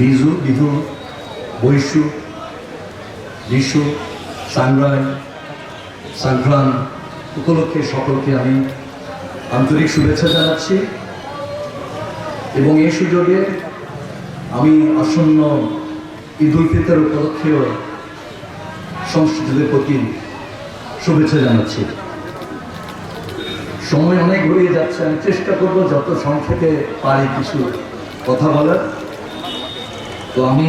রিজু বিহু বৈশু, বিশু সাংগ্রাম সংক্রান উপলক্ষে সকলকে আমি আন্তরিক শুভেচ্ছা জানাচ্ছি। এবং এই সুযোগে আমি আসন্ন ঈদ উল ফিতর উপলক্ষেও সংস্কৃতিদের প্রতি শুভেচ্ছা জানাচ্ছি। সময় অনেক ঘুরিয়ে যাচ্ছে, আমি চেষ্টা করব যত সংক্ষেপে পারি কিছু কথা বলার। তো আমি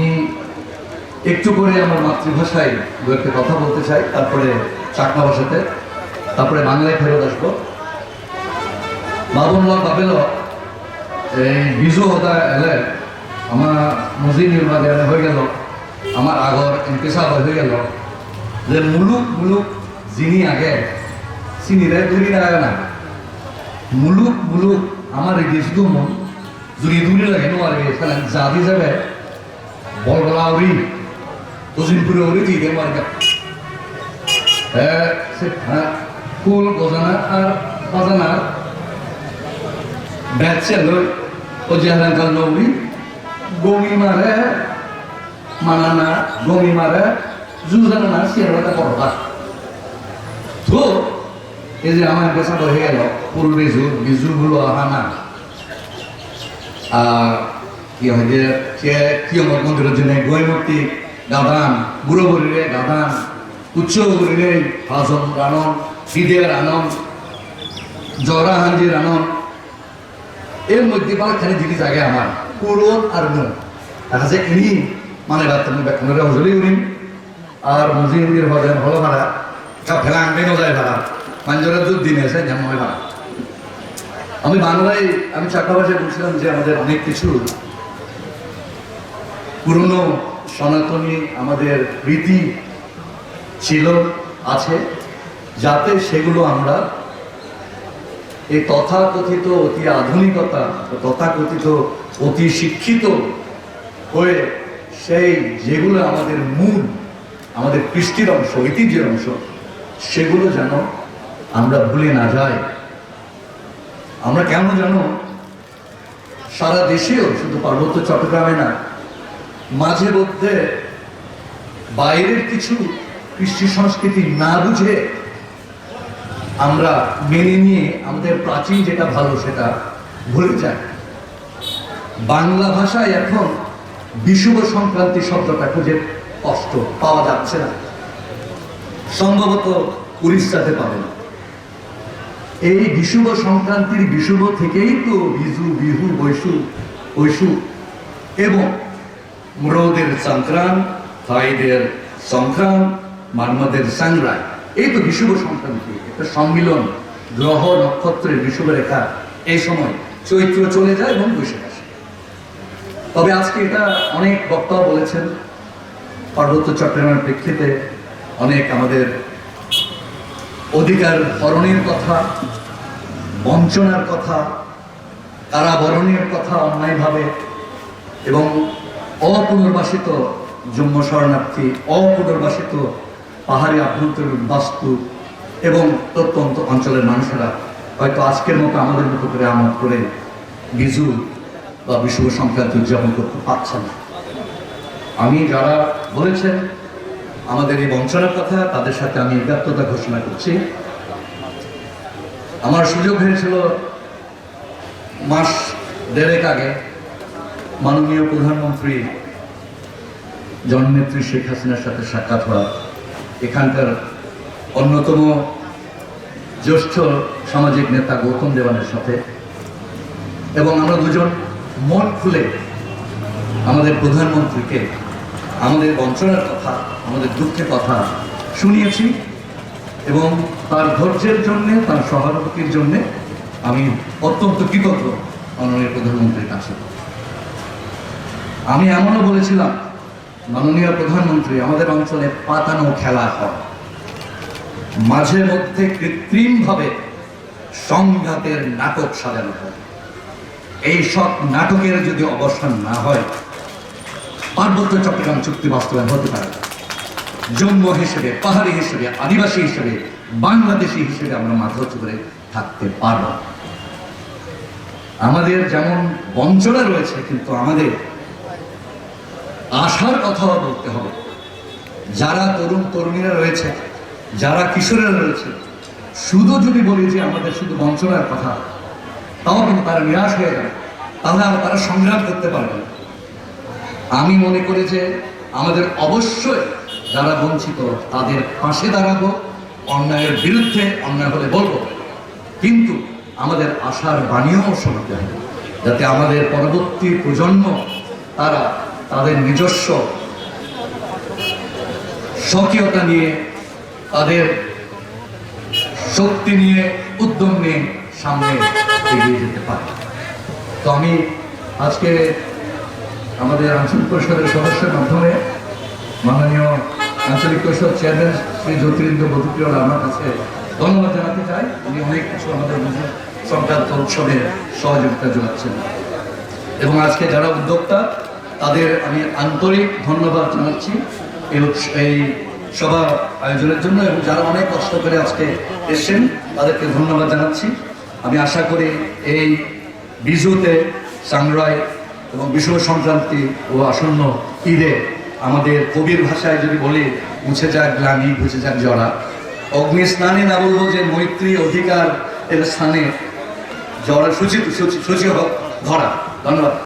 একটু করে আমার মাতৃভাষায় দু একটা কথা বলতে চাই, তারপরে চাকমা ভাষাতে, তারপরে বাংলায় ফেরত আসব। বাবন লগ বাপেল এই বিজু হতা এলে, আমার মজিদ নির্মাণে হয়ে গেল, আমার আগর এমপিসা হয়ে গেল। যে মুলুক মুলুক, যিনি আগে চিনিরে দূরি না না। মুলুক মুলুক, আমার দেশ মন যদি দূরে লাগে নোয়ারে জাতি যাবে উড়ি দিয়ে মার্কা সে ফুল গজানা আর বাজানা ব্যাচে লই ও জেহারান কাল নৌরি গমি মারে মানানা গমি মারে জুজানা না সিয়ারটা করবা তো এই যে আমার পেশা হয়ে গেল ফুল বিজু বিজুগুলো হানা আর কি হয় যে কি আমার মন্দিরের জন্য গৈমূর্তি গাধান, বুড়ো বলিরে গাধান উচ্চ বলিরে হাসন রানন ঈদের আনন জরা হাঞ্জির এর মধ্যে বারখানে জিনিস আগে আমার পুরন আর নুন। দেখা যায় ইনি মানে রাত্রে ব্যাখ্যানের হজলি উনিন আর মুজিহিন্দির হজেন হলো ভাড়া কা ফেলা আনবে নজায় ভাড়া। মাঞ্জরের দুধ দিন এসে যেমন ভাড়া। আমি বাংলায়, আমি চারটা ভাষায় বলছিলাম যে আমাদের অনেক কিছু পুরনো সনাতনী আমাদের রীতি ছিল, আছে, যাতে সেগুলো আমরা এই তথাকথিত অতি আধুনিকতা, তথাকথিত অতি শিক্ষিত হয়ে সেই যেগুলো আমাদের মূল, আমাদের কৃষ্টির অংশ, ঐতিহ্যের অংশ, সেগুলো যেন আমরা ভুলে না যাই। আমরা কেন জানো? সারা দেশেও, শুধু পার্বত্য চট্টগ্রামে না মাঝে মধ্যে বাইরের কিছু কৃষ্টি সংস্কৃতি না বুঝে আমরা মেনে নিয়ে আমাদের প্রাচীন যেটা ভালো সেটা ভুলে যাই। বাংলা ভাষায় এখন বিষুব সংক্রান্তি শব্দটা খুঁজে কষ্ট পাওয়া যাচ্ছে না। সম্ভবত উড়িষ্যাতে পাবে না এই বিষুব সংক্রান্তির বিষুব থেকেই তো বিজু, বিহু, বৈশু বৈশু এবং মুরৌদের সংক্রান্ত থাইদের সংক্রান্ত মানমদের সংগ্রাম। এই তো বিষুব সংক্রান্তি, একটা সম্মিলন, গ্রহ, নক্ষত্রের বিষুব রেখা। এই সময় চৈত্র চলে যায় এবং বৈশাখ আসে। তবে আজকে এটা অনেক বক্তা বলেছেন, পার্বত্য চট্টগ্রামের প্রেক্ষিতে অনেক আমাদের অধিকার হরণের কথা, বঞ্চনার কথা, কারাবরণের কথা অন্যায়ভাবে এবং অপুনর্বাসিত জম্মু শরণার্থী, অপুনর্বাসিত পাহাড়ি আভ্যন্তরীণ বাস্তু এবং প্রত্যন্ত অঞ্চলের মানুষেরা হয়তো আজকের মতো আমাদের মতো করে আমদ করে বিজু বা বিশ্ব সংক্রান্তি উদযাপন করতে পারছে না। আমি যারা বলেছেন আমাদের এই বঞ্চনার কথা, তাদের সাথে আমি একাত্মতা ঘোষণা করছি। আমার সুযোগ হয়েছিল মাস দেড়েক আগে মাননীয় প্রধানমন্ত্রী, জননেত্রী শেখ হাসিনার সাথে সাক্ষাৎ হওয়া এখানকার অন্যতম জ্যেষ্ঠ সামাজিক নেতা গৌতম দেওয়ানের সাথে এবং আমরা দুজন মন খুলে আমাদের প্রধানমন্ত্রীকে, আমাদের বঞ্চনার কথা, আমাদের দুঃখের কথা শুনিয়েছি এবং তার ধৈর্যের জন্যে, তার সহানুভূতির জন্যে আমি অত্যন্ত কৃতজ্ঞ মাননীয় প্রধানমন্ত্রীর কাছে। আমি এমনও বলেছিলাম, মাননীয় প্রধানমন্ত্রী, আমাদের অঞ্চলে পাতানো খেলা হয়। মাঝে মধ্যে কৃত্রিমভাবে সংঘাতের নাটক সাজানো হয়। এই সব নাটকের যদি অবসান না হয়, পার্বত্য চট্টগ্রাম চুক্তি বাস্তবায়ন হতে পারে। জম্মু হিসেবে, পাহাড়ি হিসেবে, আদিবাসী হিসেবে, বাংলাদেশি হিসেবে আমরা মাথা উঁচু করে থাকতে পারব আমাদের যেমন বঞ্চনা রয়েছে, কিন্তু আমাদের আশার কথাও বলতে হবে। যারা তরুণ তরুণীরা রয়েছে, যারা কিশোরেরা রয়েছে, শুধু যদি বলি যে আমাদের শুধু বঞ্চনার কথা, তাও কিন্তু তারা নিরাশ হয়ে যাবে। তাহলে আর তারা সংগ্রাম করতে পারবে না। আমি মনে করি যে আমাদের অবশ্যই যারা বঞ্চিত, তাদের পাশে দাঁড়াবো, অন্যায়ের বিরুদ্ধে অন্যায় হলে বলব। কিন্তু আমাদের আশার বাণীও শোনাতে হবে, যাতে আমাদের পরবর্তী প্রজন্ম তারা তাদের নিজস্ব স্বকীয়তা নিয়ে, তাদের শক্তি নিয়ে উদ্যম নিয়ে সামনে এগিয়ে যেতে পারে। তো আমি আজকে আমাদের আঞ্চলিক পরিষদের সদস্যের মাধ্যমে মাননীয় আঞ্চলিক পরিষদ চেয়ারম্যান শ্রী জ্যোতিরিন্দ্র বধুপ্রিয় আমার কাছে ধন্যবাদ জানাতে চাই। উনি অনেক কিছু আমাদের সংক্রান্ত উৎসবে সহযোগিতা জানাচ্ছেন। এবং আজকে যারা উদ্যোক্তা তাদের আমি আন্তরিক ধন্যবাদ জানাচ্ছি এই সভা আয়োজনের জন্য এবং যারা অনেক কষ্ট করে আজকে এসেছেন, তাদেরকে ধন্যবাদ জানাচ্ছি। আমি আশা করি এই বিজুতে সাংরাই এবং বিশ্ব সংক্রান্তি ও আসন্ন ঈদে আমাদের কবির ভাষায় যদি বলি, মুছে যাক গ্লানি বুঝে যাক জরা। অগ্নি স্নানে না বলব যে মৈত্রী অধিকার এর স্থানে জরা সূচিত সূচি সূচি হোক ধরা। ধন্যবাদ।